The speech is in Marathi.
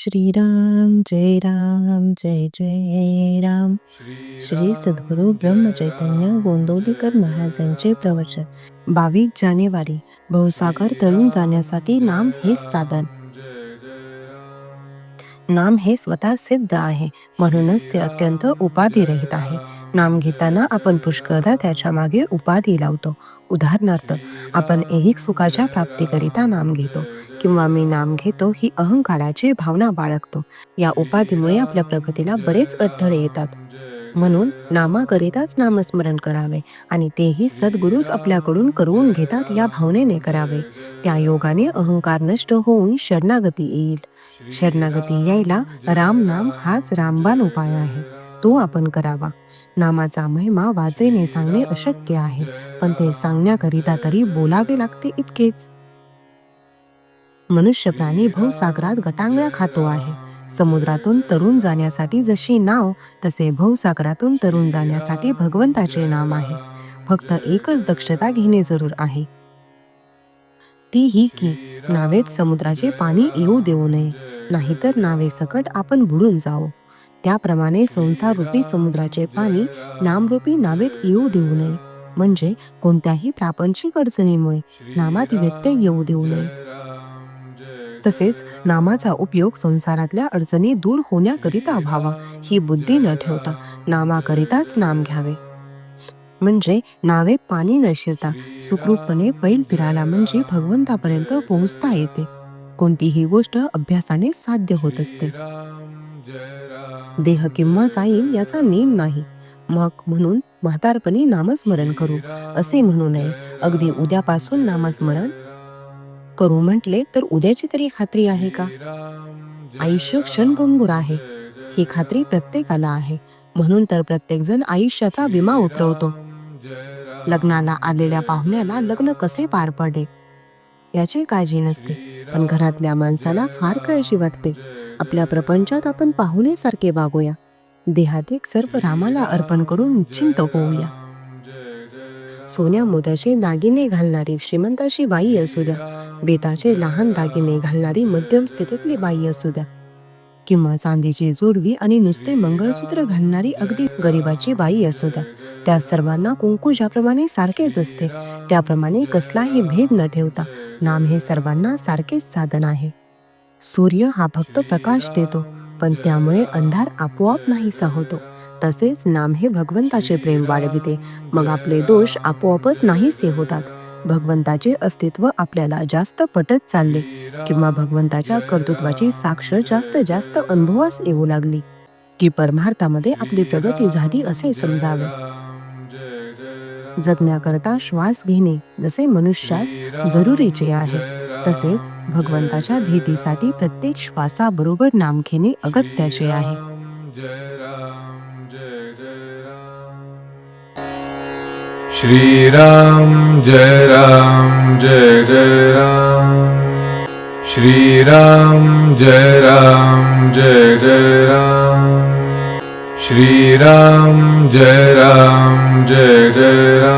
श्रीराम जय राम जय जय राम. श्री सद्गुरु ब्रह्मचैतन्य गोंदवलीकर महाराजांचे प्रवचन. बावीस जानेवारी भवसागर तरुण जाण्यासाठी नाम हेच साधन. नाम हे स्वतः सिद्ध आहे म्हणूनच ते अत्यंत उपाधिरहित आहे. नाम घेताना आपण पुष्कळदा त्याच्यामागे उपाधी लावतो. उदाहरणार्थ आपण ऐहिक सुखाच्या प्राप्तीकरिता नाम घेतो किंवा मी नाम घेतो ही अहंकाराची भावना बाळगतो. या उपाधीमुळे आपल्या प्रगतीला बरेच अडथळे येतात. म्हणून नामाकरिताच नामस्मरण करावे आणि तेही सद्गुरूच आपल्याकडून करून घेतात या भावनेने करावे. त्या योगाने अहंकार नष्ट होऊन शरणागती येईल. शरणागती यायला राम नाम हाच रामबाण उपाय आहे. तो आपण करावा. नामाचा महिमा वाचेने सांगणे अशक्य आहे पण ते सांगण्याकरिता तरी बोलावे लागते इतकेच. मनुष्य प्राणी भवसागरात गटांगळ्या खातो आहे. समुद्रातून तरुण जाण्यासाठी जशी नाव तसे भवसागरातून तरुण जाण्यासाठी भगवंताचे नाम आहे. फक्त एकच दक्षता घेणे जरूर आहे. ती ही की नावेत समुद्राचे पाणी येऊ देऊ नये. नाहीतर नावे सकट आपण बुडून जाऊ त्याप्रमाणे संसार रूपी समुद्राचे पाणी नामरूपी नावेत येऊ देऊ नये. म्हणजे कोणत्याही प्रापंचिक अडचणीमुळे नामात व्यत्यय येऊ देऊ नये. तसेच नामाचा उपयोग संसारातल्या अडचणी दूर होण्याकरिता व्हावा ही बुद्धी न ठेवता नामाकरिताच नाम घ्यावे. म्हणजे नावे पाणी न शिरता सुखरूपपणे पैल फिरायला म्हणजे भगवंतापर्यंत पोहोचता येते. कोणतीही गोष्ट अभ्यासाने साध्य होत असते. देह किंवा जाईल याचा नेम नाही. मग म्हणून म्हातारपणी नामस्मरण करू असे म्हणू नये. अगदी उद्यापासून नामस्मरण करू म्हटले तर उद्याची तरी खात्री आहे का? आयुष्य क्षणभंगूर आहे. ही खात्री प्रत्येकाला आहे. म्हणून तर प्रत्येक जण आयुष्याचा विमा उतरवतो. लग्नाला आलेल्या पाहुण्याला लग्न कसे पार पडे? याची काळजी नसते. पण घरातल्या माणसाला फार काळजी वाटते. आपल्या प्रपंचात आपण पाहुणेसारखे वागूया. देहात सर्व रामाला अर्पण करून चिंत होऊया. सोन्या मोत्याचे दागिने घालणारी श्रीमंताची बाई असू द्या. बेताचे लहान दागिने घालणारी मध्यम स्थितीतली बाई असू द्या. किंवा चांदीची जोडवी आणि नुसते मंगळसूत्र घालणारी अगदी गरिबाची बाई असू द्या. त्या सर्वांना कुंकू ज्याप्रमाणे सारखेच असते त्याप्रमाणे कसलाही भेद न ठेवता नाम हे सर्वांना सारखेच साधन आहे. सूर्य हा फक्त प्रकाश देतो. पण त्यामुळे अंधार आपोआप नाहीसा होतो. तसेच नाम हे भगवंताचे प्रेम वाढविते. मग आपले दोष आपोआपच नाहीसे होतात. भगवंताचे अस्तित्व आपल्याला जास्त पटत चालले किंवा भगवंताच्या कर्तृत्वाची साक्ष जास्त जास्त अनुभवास येऊ लागली. की परमार्थामध्ये आपली प्रगती झाली असे समजावे. जगण्याकरता श्वास घेणे जसे मनुष्यास जरुरीचे आहे. तसेच भगवंताच्या भेटीसाठी प्रत्येक श्वासाबरोबर नाम घेणे अगत्याचे आहे. श्रीराम जय राम जय जय राम. श्रीराम जय राम जय जय राम. श्रीराम जय राम जय जय राम.